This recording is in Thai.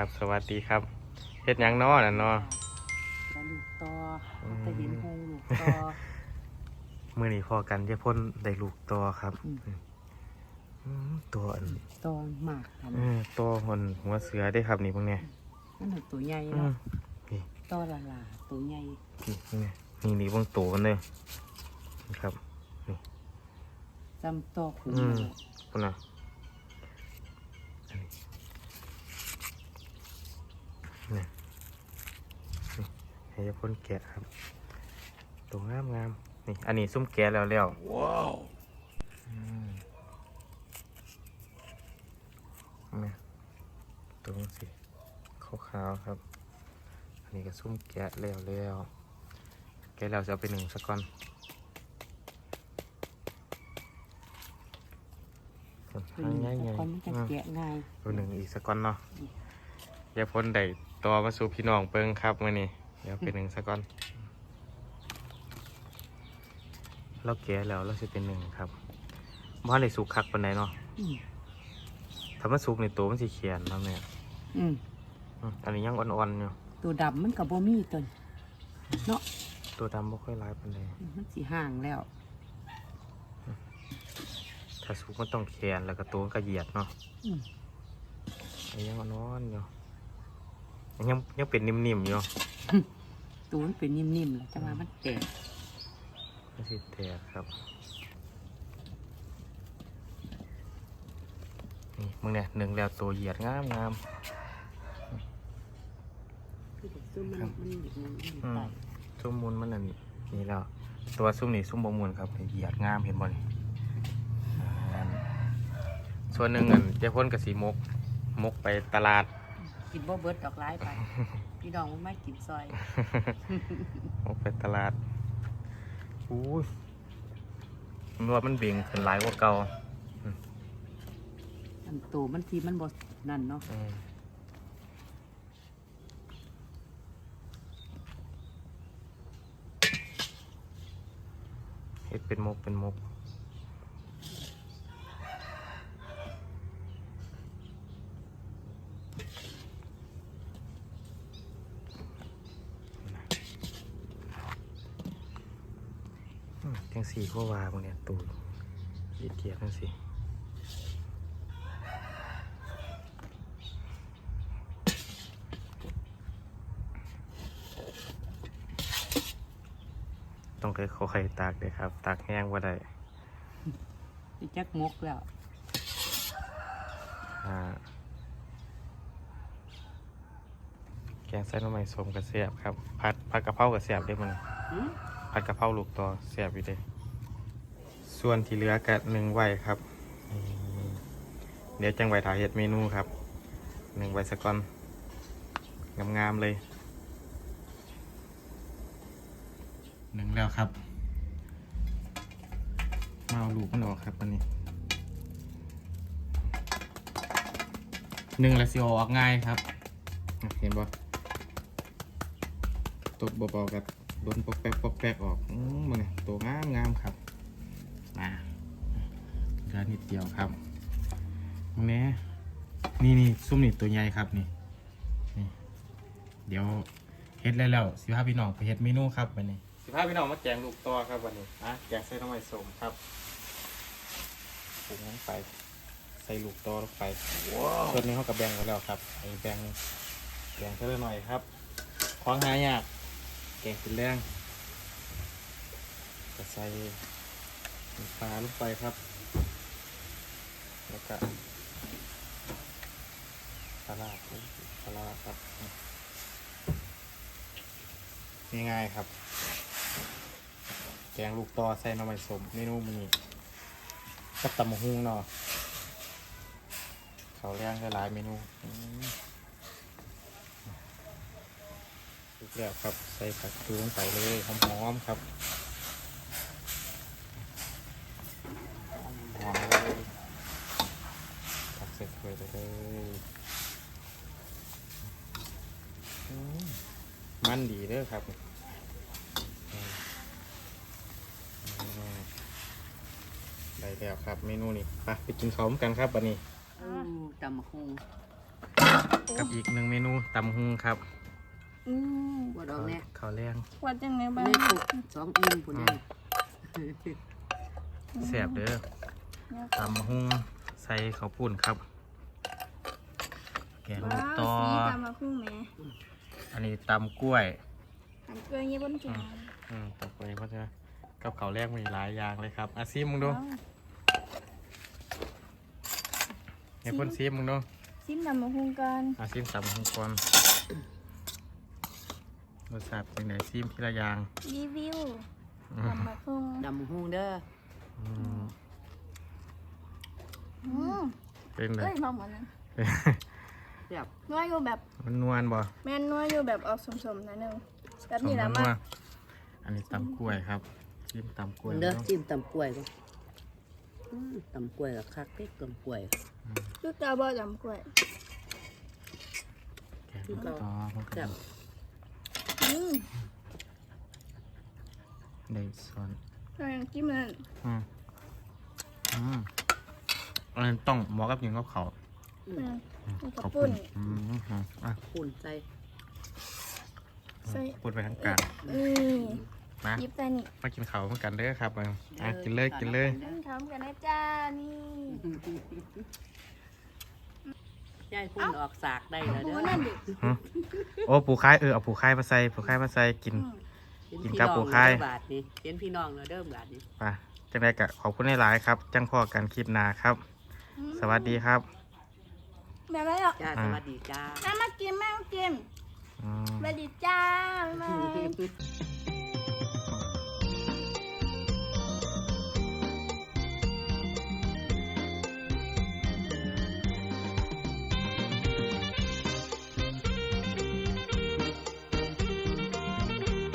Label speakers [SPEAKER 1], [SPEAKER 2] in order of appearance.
[SPEAKER 1] ครับ สวัสดีครับเฮ็ดหยังน้อน่ะเนาะ
[SPEAKER 2] แล้วลูกต่อ
[SPEAKER 1] อืม
[SPEAKER 2] จะเห็นหงลูกต่อ
[SPEAKER 1] มื้อนี้พอกันจะพ่นได้ลูกตัวครับ
[SPEAKER 2] อืม
[SPEAKER 1] อืมตัวอัน
[SPEAKER 2] ต่อหมากท
[SPEAKER 1] เออตัวหนหัวเสือได้ครับนี่พวกเนี้ยำ
[SPEAKER 2] นั่นน่ะตัวใหญ่
[SPEAKER 1] อื
[SPEAKER 2] เนาะ
[SPEAKER 1] มนี่
[SPEAKER 2] ต่อละลาตัวใหญ่
[SPEAKER 1] นี่พวกเนี้ยนี่นี่เบิ่งตัวมันเลยนี่ครับ
[SPEAKER 2] จำต่อขุม
[SPEAKER 1] อืม
[SPEAKER 2] เลย
[SPEAKER 1] พุ่นน่ะอันนี้นี่นี่ ให้จะพ่นแกะครับตัวงามงามๆนี่อันนี้ซุ่มแกะแล้วแล้วว้าวนี่ตัวมันสิขาวๆครับ อันนี้ก็ซุ่มแกะแล้วแล้วแกะแล้วจะเอาไปหนึ่งสักก่อนส่วน
[SPEAKER 2] ตัว
[SPEAKER 1] หาง
[SPEAKER 2] นี้
[SPEAKER 1] ใหญ่
[SPEAKER 2] แต่ก่อนมันจะ
[SPEAKER 1] ๆอืม
[SPEAKER 2] แกะง่าย
[SPEAKER 1] ตัวหนึ่งอีกสักก่อนเนาะอย่าพ้นได้ตัวมาสู่พี่น้องเปิงครับมื่อนี้เดี๋ยวเป็นหนึ่งสักก่อนเราแก่แล้วเราจะเป็นหนึ่งครับบ้านในสุกคักปานใดเนาะ
[SPEAKER 2] อืม
[SPEAKER 1] ถ้ามันสุกในตัวมันสีเขียนแล้วเนี่ย
[SPEAKER 2] อืม
[SPEAKER 1] อืมอันนี้ยังอ่อนๆอยู่
[SPEAKER 2] ตัวดำมันกับบ่มีตัวเนาะ
[SPEAKER 1] ตัวดำไม่ค่อยร้ายปานใด
[SPEAKER 2] มันสีห่างแล้ว
[SPEAKER 1] ถ้าสุกมันต้องแขนแล้วก็ตัวมันก็เหยียดเนาะ
[SPEAKER 2] อืม
[SPEAKER 1] อันนี้ยังอ่อนๆอยู่ยังยังเป็นนิ่มๆอยู่
[SPEAKER 2] ตัวมันเป็นนิ่มๆแล้วจะมามันแตก
[SPEAKER 1] ไม่ใช่แตกครับนี่มึงเนี่ยหนึ่งแล้วตัวเหยียดงามงาม
[SPEAKER 2] คือเด็กซุ่มมัน
[SPEAKER 1] ครับ
[SPEAKER 2] มันอยู่มันมัน
[SPEAKER 1] อืม
[SPEAKER 2] ตาย
[SPEAKER 1] ซุ้มมูลมันนั่นนี่แล้ว ตัวซุ้มนี่ซุ้มบมูลครับเหยียดงามเห็นบ่นี่อ่าส่วนหนึ่งอันเจ้าพ่นกับสีมก มกไปตลาด
[SPEAKER 2] กินบ่เบิดดอกไร้ไป พี่น้องมันไม่กินซอย
[SPEAKER 1] มกไปตลาดอู้ยมันว่ามันเบี่ยงขึ้นหลายกว่าเก่า
[SPEAKER 2] อันตัวมันทีมันบ่นั่นเนาะ
[SPEAKER 1] อืมเฮ็ดเป็นมกเป็นมก จังสีข้อวาพวกเนี้ยตูดเหยียดเกียร์จังสีต้องเคยเขาไข่ตากเลยครับ ตากแห้งว่าได้
[SPEAKER 2] ไปจักมกแล้ว
[SPEAKER 1] อ่าแกงใส่หน้ำมันสมกระเสียบครับ ผัดผัดกะเพรากระเสียบได้มัน
[SPEAKER 2] หืม
[SPEAKER 1] ผัดกะเพราลูกต่อเสียบอยู่เด้ส่วนที่เหลือกะหนึ่งไว้ครับเดี๋ยวจังไว้ถ่ายเห็ดเมนูครับหนึ่งไว้สะก่อนงามๆเลยหนึ่งแล้วครับมาเอาลูกมันออกครับวันนี้หนึ่งแล้วสิออกง่ายครับ เห็นบ่ตบเบาๆกับ โดนปอกแป๊กปอกแป๊กออกอืมมันเนี่ยตัวงามงามครับมาเหลือนิดเดียวครับตรงนี้นี่นี่ซุ่มนี่ตัวใหญ่ครับนี่นี่ เดี๋ยวเฮ็ดแล้วแล้วสิพาพี่น้องไปเฮ็ดเมนูครับวันนี้สิพาพี่น้องมาแกงลูกต่อครับวันนี้อะแกงใส่น้ำมันสมครับปรุงลงไปใส่ลูกต่อลงไปส่วนนี้เขากับแบ่งกันแล้วครับไอ้แบ่งแบ่งเท่าหน่อยครับควางหายาก แกงเป็นแรงจะใส่ปลาลงไปครับ แล้วก็ปลาปลาครับง่ายๆครับ แกงลูกตอใส่น้ำมันสมเมนูมันนี้กับตำมะฮุงเนาะเขาเลี้ยงได้หลายเมนูอืมสุด แล้วครับ ใส่ผักชูลงไปเลยหอมๆครับหอมเลยตักใส่ถ้วยไปเลยอืมมันดีเด้อครับอืมอืมได้แล้วครับ เมนูนี้ไปไปกินข้าวกันครับวันนี้
[SPEAKER 2] อู้ตำบักหง
[SPEAKER 1] กับอีกหนึ่งเมนูตำฮุงครับ
[SPEAKER 3] อืม
[SPEAKER 2] ปวดออกแน่
[SPEAKER 1] ข้าวแรง
[SPEAKER 3] วัดจังไงบ้าง
[SPEAKER 2] ไม่ปลุกสองอิ่มพุ่นนั่น
[SPEAKER 1] แซ่บเด้อตำฮุงใส่ข้าวปุ้นครับ แกงลู
[SPEAKER 3] ว้ากว
[SPEAKER 1] ตอ
[SPEAKER 3] สีตามมาคู่แม่
[SPEAKER 1] อันนี้ตำกล้วย
[SPEAKER 3] ทำเกลือเงี้ยบนแกง
[SPEAKER 1] อืมตำกล้วยก็จะกับข้าวแรกมีหลายอย่างเลยครับอาซีมมึงดู
[SPEAKER 3] ว้าว
[SPEAKER 1] ให้เพ่นซีมมึงดู
[SPEAKER 3] ซิมตามมาคู่กัน
[SPEAKER 1] อาซีมตำฮุงก่อน รสชาติเป็นไงซีมทีละอย่าง
[SPEAKER 3] รีวิว
[SPEAKER 1] อืม
[SPEAKER 3] ตามมาคู่
[SPEAKER 2] ดำหูเด้อ
[SPEAKER 1] อืม
[SPEAKER 3] อืม
[SPEAKER 1] เป็นไง
[SPEAKER 3] เอ้ยมาเหมือนนั้น
[SPEAKER 2] แซ่บ
[SPEAKER 3] นัวอยู่แบบ
[SPEAKER 1] มันนวลบ่
[SPEAKER 3] แม่นนัวอยู่แบบออกสมๆหนิดนึงแบบ
[SPEAKER 1] สม
[SPEAKER 3] นี้แหละ
[SPEAKER 1] นั
[SPEAKER 3] มาว
[SPEAKER 1] อันนี้ตำกล้วยครับซีมตำกล้วย
[SPEAKER 2] เด้อ
[SPEAKER 1] เนาะ
[SPEAKER 2] จิ้มตำกล้วยก่อนอืมตำกล้วยกับคักเด็กตำกล้วย
[SPEAKER 3] คือตาบอดำกล้วย
[SPEAKER 1] แกงลูกตอมันก็
[SPEAKER 2] แซ่บ
[SPEAKER 3] อืม
[SPEAKER 1] ได้ส่วน
[SPEAKER 3] เรายังกินมัน
[SPEAKER 1] อืมอืมอันนั้นต้องเหมาะกับหญิงกับเขาว
[SPEAKER 2] อืม
[SPEAKER 3] อืมกับ
[SPEAKER 1] ขอบคุ
[SPEAKER 3] ปุ่
[SPEAKER 1] ณ
[SPEAKER 3] น
[SPEAKER 1] อืมอืมอะ
[SPEAKER 2] ปุ่นใส่
[SPEAKER 3] ใส่
[SPEAKER 1] พูดไปทางการ
[SPEAKER 3] นี่
[SPEAKER 1] นะ
[SPEAKER 3] หยิบใส่นี่
[SPEAKER 1] มากินข้าวเหมือนกันเด้อครับเอาอะกินเลยกินเลย
[SPEAKER 3] นั่งทำกันนะจ้านี่
[SPEAKER 2] ยายพุ่นออกสากได้แล้ว
[SPEAKER 3] โอ้
[SPEAKER 2] เด้อ
[SPEAKER 3] นั่นดิ
[SPEAKER 1] หึโอ้ปูค่ายเออเอาปูค่ายมาใส่ปูค่ายมาใส่กิน
[SPEAKER 3] อืม
[SPEAKER 2] เห็น
[SPEAKER 1] กิน
[SPEAKER 2] พี่
[SPEAKER 1] กับ
[SPEAKER 2] น้อง
[SPEAKER 1] ปูไข่
[SPEAKER 2] เด้อบาทนี่เห็นพี่น้องแล้วเด้อบาทนี่
[SPEAKER 1] ไปจังไรกะขอบคุณหลายๆครับ จังพอกันคลิปหน้าครับ สวัสดีครับ
[SPEAKER 3] แม่ไม่หรอก
[SPEAKER 2] จ้าสวัสดีจ้า
[SPEAKER 3] แม่มากินแม่มากิน
[SPEAKER 1] อืม
[SPEAKER 3] สวัสดีจ้าบ๊ายบาย